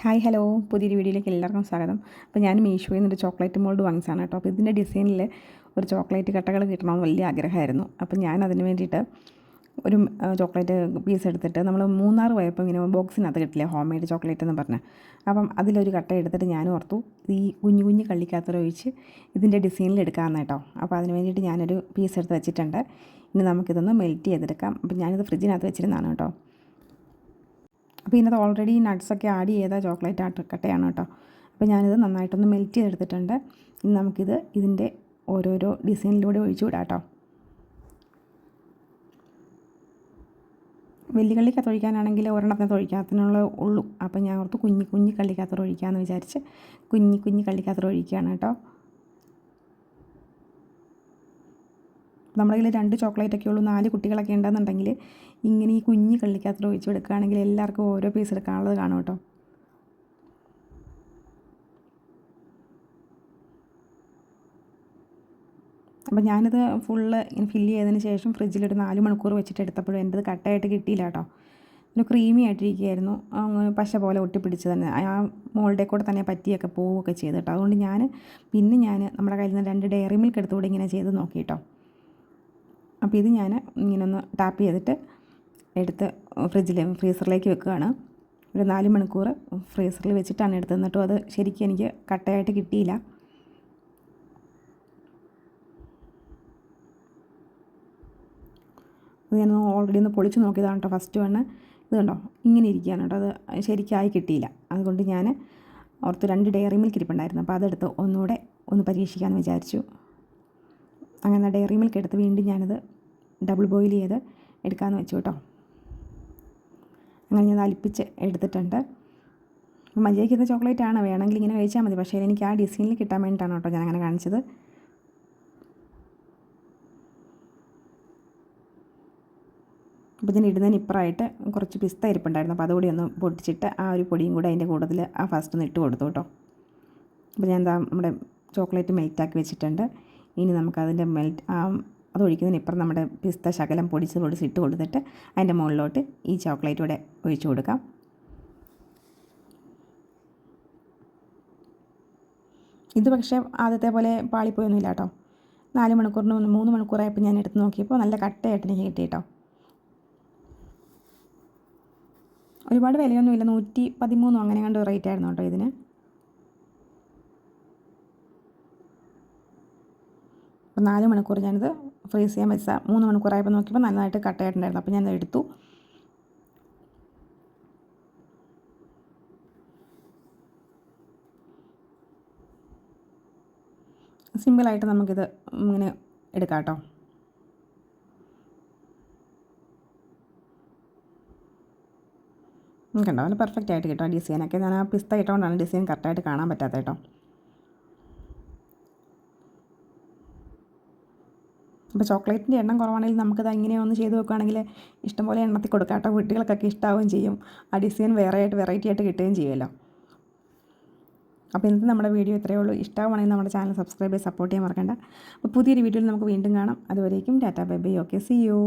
Hi hello പുതിയൊരു വീഡിയോയിലേക്ക് എല്ലാവർക്കും സ്വാഗതം. അപ്പോൾ ഞാൻ മീഷോയിൽ നിന്നൊരു ചോക്ലേറ്റ് മോൾഡ് വാങ്ങിച്ചാണ് കേട്ടോ. അപ്പോൾ ഇതിന്റെ ഡിസൈനിൽ ഒരു ചോക്ലേറ്റ് കട്ടകൾ കിട്ടണമെന്ന് വലിയ ആഗ്രഹമായിരുന്നു. അപ്പോൾ ഞാൻ അതിന് വേണ്ടിയിട്ട് ഒരു ചോക്ലേറ്റ് പീസ് എടുത്തിട്ട് നമ്മൾ മൂന്നാർ പോയപ്പോൾ ഇങ്ങനെ ബോക്സിനകത്ത് കിട്ടില്ലേ ഹോം മെയ്ഡ് ചോക്ലേറ്റ് എന്ന് പറഞ്ഞ്. അപ്പം അതിലൊരു കട്ട എടുത്തിട്ട് ഞാൻ ഓർത്തു ഈ കുഞ്ഞു കുഞ്ഞു കള്ളിക്കകത്ത് ഒഴിച്ച് ഇതിന്റെ ഡിസൈനിൽ എടുക്കാമെന്ന് കേട്ടോ. അപ്പോൾ അതിന് വേണ്ടിയിട്ട് ഞാനൊരു പീസ് എടുത്ത് വെച്ചിട്ടുണ്ട്. ഇനി നമുക്കിതൊന്ന് മെൽറ്റ് ചെയ്തെടുക്കാം. അപ്പം ഞാനിത് ഫ്രിഡ്ജിനകത്ത് വെച്ചിരുന്നതാണ് കേട്ടോ. അപ്പോൾ ഇതിനകത്ത് ഓൾറെഡി നട്ട്സൊക്കെ ആഡ് ചെയ്ത ചോക്ലേറ്റ് ആട്ടക്കട്ടയാണ് കേട്ടോ. അപ്പോൾ ഞാനിത് നന്നായിട്ടൊന്ന് മെൽറ്റ് ചെയ്തെടുത്തിട്ടുണ്ട്. ഇനി നമുക്കിത് ഇതിന്റെ ഓരോരോ ഡിസൈനിലൂടെ ഒഴിച്ചു വിടാം കേട്ടോ. വലിയ ഒഴിക്കാനാണെങ്കിൽ ഒരെണ്ണത്തിനകത്ത് ഒഴിക്കാത്തിനുള്ള ഉള്ളൂ. അപ്പോൾ ഞാൻ ഓർത്ത് കുഞ്ഞി കുഞ്ഞി കള്ളിക്കകത്ത് ഒഴിക്കാമെന്ന് വിചാരിച്ച് കുഞ്ഞി കുഞ്ഞി കള്ളിക്കകത്ത് ഒഴിക്കുകയാണ് കേട്ടോ. നമ്മുടെ കയ്യിൽ രണ്ട് ചോക്ലേറ്റ് ഒക്കെ ഉള്ളൂ നാല് കുട്ടികളൊക്കെ ഉണ്ടെന്നുണ്ടെങ്കിൽ ഇങ്ങനെ ഈ കുഞ്ഞ് കള്ളിക്കകത്ത് ഒഴിച്ച് കൊടുക്കുകയാണെങ്കിൽ എല്ലാവർക്കും ഓരോ പീസ് എടുക്കാനുള്ളത് കാണും കേട്ടോ. അപ്പോൾ ഞാനിത് ഫുള്ള് ഫില്ല് ചെയ്തതിന് ശേഷം ഫ്രിഡ്ജിൽ ഒരു നാല് മണിക്കൂർ വെച്ചിട്ട് എടുത്തപ്പോഴും എന്റെത് കട്ടായിട്ട് കിട്ടിയില്ല കേട്ടോ. ഒരു ക്രീമി ആയിട്ടിരിക്കുകയായിരുന്നു. പശ പോലെ ഒട്ടിപ്പിടിച്ച് തന്നെ. ആ മോളുടെ കൂടെ തന്നെ പറ്റിയൊക്കെ പോവുകയൊക്കെ ചെയ്തു കേട്ടോ. അതുകൊണ്ട് ഞാൻ പിന്നെ ഞാൻ നമ്മുടെ കയ്യിൽ നിന്ന് രണ്ട് ഡയറി മിൽക്ക് എടുത്തുകൂടി ഇങ്ങനെ ചെയ്ത് നോക്കി കേട്ടോ. അപ്പോൾ ഇത് ഞാൻ ഇങ്ങനെ ഒന്ന് ടാപ്പ് ചെയ്തിട്ട് എടുത്ത് ഫ്രിഡ്ജിൽ ഫ്രീസറിലേക്ക് വെക്കുകയാണ്. ഒരു നാല് മണിക്കൂർ ഫ്രീസറിൽ വെച്ചിട്ടാണ് എടുത്തത്. എന്നിട്ടും അത് ശരിക്കും എനിക്ക് കട്ടയായിട്ട് കിട്ടിയില്ല. അത് ഞാൻ ഓൾറെഡി ഒന്ന് പൊളിച്ച് നോക്കിയതാണ് കേട്ടോ. ഫസ്റ്റ് വണ്ണ് ഇത് കണ്ടോ? ഇങ്ങനെ ഇരിക്കുകയാണ് കേട്ടോ. അത് ശരിക്കായി കിട്ടിയില്ല. അതുകൊണ്ട് ഞാൻ ഓർത്ത് രണ്ട് ഡെയറി മിൽക്ക് ഇരിപ്പുണ്ടായിരുന്നു. അപ്പോൾ അതെടുത്ത് ഒന്നുകൂടെ ഒന്ന് പരീക്ഷിക്കാമെന്ന് വിചാരിച്ചു. അങ്ങനെ ഡയറി മിൽക്ക് എടുത്ത് വീണ്ടും ഞാനത് ഡബിൾ ബോയിൽ ചെയ്ത് എടുക്കാമെന്ന് വെച്ചു കേട്ടോ. അങ്ങനെ ഞാൻ അലിപ്പിച്ച് എടുത്തിട്ടുണ്ട്. മജയ്ക്ക് ഇത് ചോക്ലേറ്റ് ആണ്. വേണമെങ്കിൽ ഇങ്ങനെ കഴിച്ചാൽ മതി. പക്ഷേ എനിക്ക് ആ ഡിസൈനിൽ കിട്ടാൻ വേണ്ടിയിട്ടാണ് കേട്ടോ ഞാൻ അങ്ങനെ കാണിച്ചത്. അപ്പോൾ ഞാൻ ഇടുന്നതിന് ഇപ്പറായിട്ട് കുറച്ച് പിസ്ത ഇരിപ്പുണ്ടായിരുന്നു. അപ്പോൾ അതുകൂടി ഒന്ന് പൊടിച്ചിട്ട് ആ ഒരു പൊടിയും കൂടെ അതിന്റെ കൂടുതൽ ആ ഫസ്റ്റ് ഒന്ന് ഇട്ട് കൊടുത്തു കേട്ടോ. അപ്പോൾ ഞാൻ എന്താ നമ്മുടെ ചോക്ലേറ്റ് മെൽറ്റാക്കി വെച്ചിട്ടുണ്ട്. ഇനി നമുക്കതിന്റെ മെൽറ്റ് അത് ഒഴിക്കുന്നതിന് ഇപ്പുറം നമ്മുടെ പിസ്ത ശകലം പൊടിച്ച് പൊടിച്ച് ഇട്ട് കൊടുത്തിട്ട് അതിന്റെ മുകളിലോട്ട് ഈ ചോക്ലേറ്റ് കൂടെ ഒഴിച്ചു കൊടുക്കാം. ഇത് പക്ഷേ ആദ്യത്തെ പോലെ പാളിപ്പോയൊന്നുമില്ല കേട്ടോ. നാല് മണിക്കൂറിന് മൂന്ന് മണിക്കൂറായപ്പോൾ ഞാൻ എടുത്ത് നോക്കിയപ്പോൾ നല്ല കട്ടയായിട്ട് എനിക്ക് കിട്ടി കേട്ടോ. ഒരുപാട് വിലയൊന്നുമില്ല. നൂറ്റി പതിമൂന്നോ അങ്ങനെ കണ്ട് റേറ്റ് ആയിരുന്നു കേട്ടോ ഇതിന്. അപ്പോൾ നാല് മണിക്കൂർ ഞാനിത് ഫ്രീസ് ചെയ്യാൻ വെച്ച മൂന്ന് മണിക്കൂറായപ്പോൾ നോക്കിയപ്പോൾ നല്ലതായിട്ട് കട്ടയായിട്ടുണ്ടായിരുന്നു അപ്പോൾ ഞാനത് എടുത്തു. സിമ്പിളായിട്ട് നമുക്കിത് ഇങ്ങനെ എടുക്കാം കേട്ടോ. കണ്ടോ? അവന് പെർഫെക്റ്റ് ആയിട്ട് കിട്ടും ഡിസൈനൊക്കെ ഞാൻ ആ പിസ്ത ഇട്ടുകൊണ്ടാണ് ഡിസൈൻ കറക്റ്റായിട്ട് കാണാൻ പറ്റാത്ത കേട്ടോ. അപ്പോൾ ചോക്ലേറ്റിന്റെ എണ്ണം കുറവാണെങ്കിൽ നമുക്കത് ഇങ്ങനെ ഒന്ന് ചെയ്ത് വെക്കുകയാണെങ്കിൽ ഇഷ്ടംപോലെ എണ്ണത്തിൽ കൊടുക്കാം കേട്ടോ. കുട്ടികൾക്കൊക്കെ ഇഷ്ടമാവുകയും ചെയ്യും. ആ ഡിസൈൻ വേറെ ആയിട്ട് വെറൈറ്റി ആയിട്ട് കിട്ടുകയും ചെയ്യുമല്ലോ. അപ്പോൾ ഇന്നത്തെ നമ്മുടെ വീഡിയോ ഇത്രയേ ഉള്ളൂ. ഇഷ്ടമാണെങ്കിൽ നമ്മുടെ ചാനൽ സബ്സ്ക്രൈബ് ചെയ്ത് സപ്പോർട്ട് ചെയ്യാൻ മറക്കണ്ട. അപ്പോൾ പുതിയൊരു വീഡിയോയിൽ നമുക്ക് വീണ്ടും കാണാം. അതുവരേക്കും tata bye bye. Okay see you